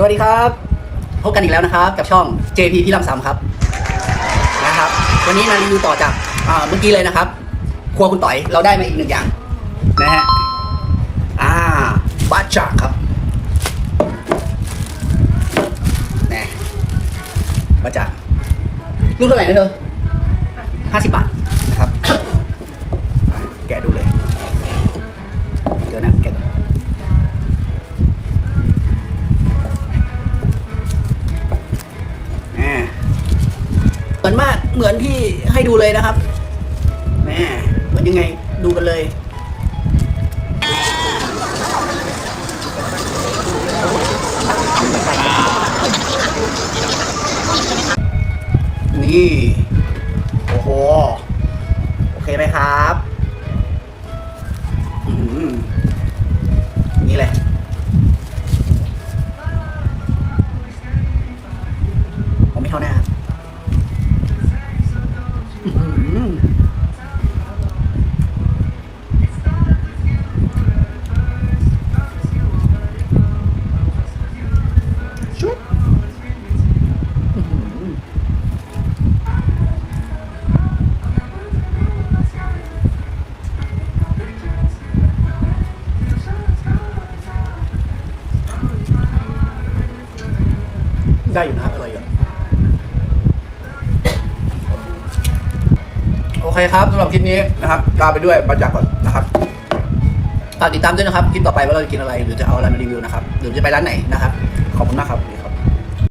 สวัสดีครับ พบกันอีกแล้วนะครับ กับช่อง JP พี่ลำซ้ำครับนะครับ วันนี้มารีวิวต่อจากเมื่อกี้เลยนะครับ ครัวคุณต่อยเราได้มาอีกหนึ่งอย่างนะฮะอ่าบัตจักครับน่บัตจักลูกเท่าไหร่นะเธอห้าสิบบาทนะครับ มือนมากเหมือนที่ให้ดูเลยนะครับแหม่เหมือนยังไงดูกันเลยนี่ โอ้โห โอเคไหมครับ ได้อยู่นะครับอร่อยอยู่โอเคครับสำหรับคลิปนี้นะครับลาไปด้วยบรรจากก่อนนะครับฝากติดตามด้วยนะครับ คลิปต่อไปว่าเราจะกินอะไรหรือจะเอาอะไรมารีวิวนะครับหรือจะไปร้านไหนนะครับ ขอบคุณมากครับ